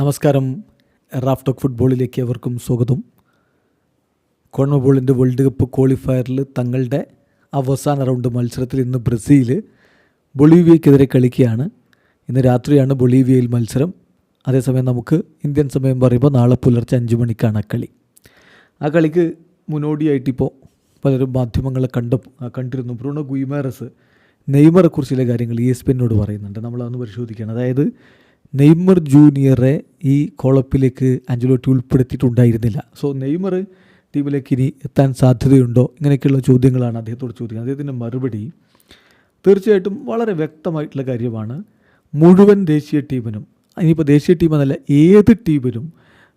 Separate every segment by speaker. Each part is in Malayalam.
Speaker 1: നമസ്കാരം. റാഫ് ടോക്ക് ഫുട്ബോളിലേക്ക് അവർക്കും സ്വാഗതം. കോൺമബോളിന്റെ വേൾഡ് കപ്പ് ക്വാളിഫയറിൽ തങ്ങളുടെ അവസാന റൗണ്ട് മത്സരത്തിൽ ഇന്ന് ബ്രസീൽ ബൊളീവിയക്കെതിരെ കളിക്കുകയാണ്. ഇന്ന് രാത്രിയാണ് ബൊളീവിയയിൽ മത്സരം. അതേസമയം നമുക്ക് ഇന്ത്യൻ സമയം പറയുമ്പോൾ നാളെ പുലർച്ചെ അഞ്ച് മണിക്കാണ് ആ കളി. ആ കളിക്ക് മുന്നോടിയായിട്ടിപ്പോൾ പലരും മാധ്യമങ്ങളെ കണ്ട കണ്ടിരുന്നു. ബ്രൂണോ ഗുയിമാരസ് നെയ്മറെക്കുറിച്ചുള്ള കാര്യങ്ങൾ ഇ എസ് പിന്നോട് പറയുന്നുണ്ട്. നമ്മളതൊന്ന് പരിശോധിക്കുകയാണ് അതായത് നെയ്മർ ജൂനിയറെ ഈ കോളപ്പിലേക്ക് അഞ്ചലോട്ടി ഉൾപ്പെടുത്തിയിട്ടുണ്ടായിരുന്നില്ല. സോ നെയ്മർ ടീമിലേക്ക് ഇനി എത്താൻ സാധ്യതയുണ്ടോ? ഇങ്ങനെയൊക്കെയുള്ള ചോദ്യങ്ങളാണ് അദ്ദേഹത്തോട് ചോദിക്കുന്നത്. അദ്ദേഹത്തിന്റെ മറുപടി തീർച്ചയായിട്ടും വളരെ വ്യക്തമായിട്ടുള്ള കാര്യമാണ്. മുഴുവൻ ദേശീയ ടീമിനും ഇനിയിപ്പോൾ ദേശീയ ടീം എന്നല്ല ഏത് ടീമിനും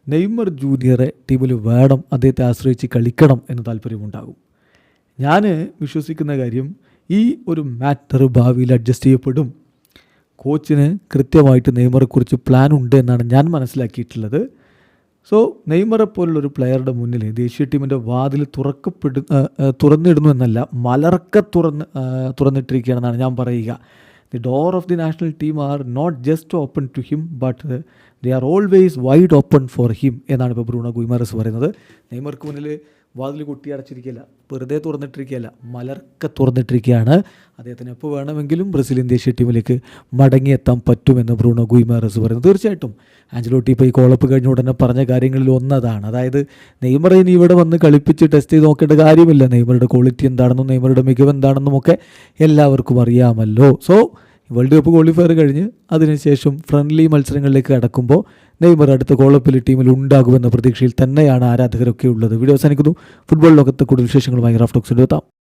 Speaker 1: നെയ്മർ ജൂനിയറെ ടീമിൽ വേണം അദ്ദേഹത്തെ ആശ്രയിച്ച് കളിക്കണം എന്ന് താല്പര്യമുണ്ടാകും. ഞാൻ വിശ്വസിക്കുന്ന കാര്യം ഈ ഒരു മാറ്റർ ഭാവിയിൽ അഡ്ജസ്റ്റ് ചെയ്യപ്പെടും. കോച്ചിന് കൃത്യമായിട്ട് നെയ്മറെക്കുറിച്ച് പ്ലാൻ ഉണ്ട് എന്നാണ് ഞാൻ മനസ്സിലാക്കിയിട്ടുള്ളത്. സോ നെയ്മറെ പോലുള്ളൊരു പ്ലെയറുടെ മുന്നിൽ ദേശീയ ടീമിന്റെ വാതിൽ തുറക്കപ്പെടു തുറന്നിടുന്നു എന്നല്ല മലർക്ക തുറന്ന് തുറന്നിട്ടിരിക്കുകയാണെന്നാണ് ഞാൻ പറയുക. The door of the national team are not just open to him but they are always wide open for him എന്നാണ് ഇപ്പോൾ ബ്രൂണോ ഗുയിമാറസ് പറയുന്നത്. നെയ്മർക്ക് മുന്നിൽ വാതിൽ കൊട്ടി അടച്ചിരിക്കുകയല്ല വെറുതെ തുറന്നിട്ടിരിക്കുകയല്ല മലർക്ക തുറന്നിട്ടിരിക്കുകയാണ്. അദ്ദേഹത്തിന് എപ്പോൾ വേണമെങ്കിലും ബ്രസീലിയൻ ദേശീയ ടീമിലേക്ക് മടങ്ങിയെത്താൻ പറ്റുമെന്ന് ബ്രൂണോ ഗുയിമാറസ് പറയുന്നു. തീർച്ചയായിട്ടും ആഞ്ചലോട്ടി ഇപ്പോൾ ഈ കോളപ്പ് കഴിഞ്ഞ ഉടനെ പറഞ്ഞ കാര്യങ്ങളിൽ ഒന്നതാണ്. അതായത് നെയ്മറെ ഇനി ഇവിടെ വന്ന് കളിപ്പിച്ച് ടെസ്റ്റ് ചെയ്ത് നോക്കേണ്ട കാര്യമില്ല. നെയ്മറുടെ ക്വാളിറ്റി എന്താണെന്നും നെയ്മറുടെ മികവ് എന്താണെന്നും ഒക്കെ എല്ലാവർക്കും അറിയാമല്ലോ. സോ വേൾഡ് കപ്പ് ക്വാളിഫയർ കഴിഞ്ഞ് അതിനുശേഷം ഫ്രണ്ട്ലി മത്സരങ്ങളിലേക്ക് കടക്കുമ്പോൾ നെയ്മർ അടുത്ത കോളപ്പിൽ ടീമിൽ ഉണ്ടാകുമെന്ന പ്രതീക്ഷയിൽ തന്നെയാണ് ആരാധകരൊക്കെ ഉള്ളത്. വീഡിയോ അവസാനിക്കുന്നു. ഫുട്ബോൾ ലോകത്തെ കൂടുതൽ വിശേഷങ്ങളുമായി റാഫ്റ്റോക്സിന്റെ എത്താം.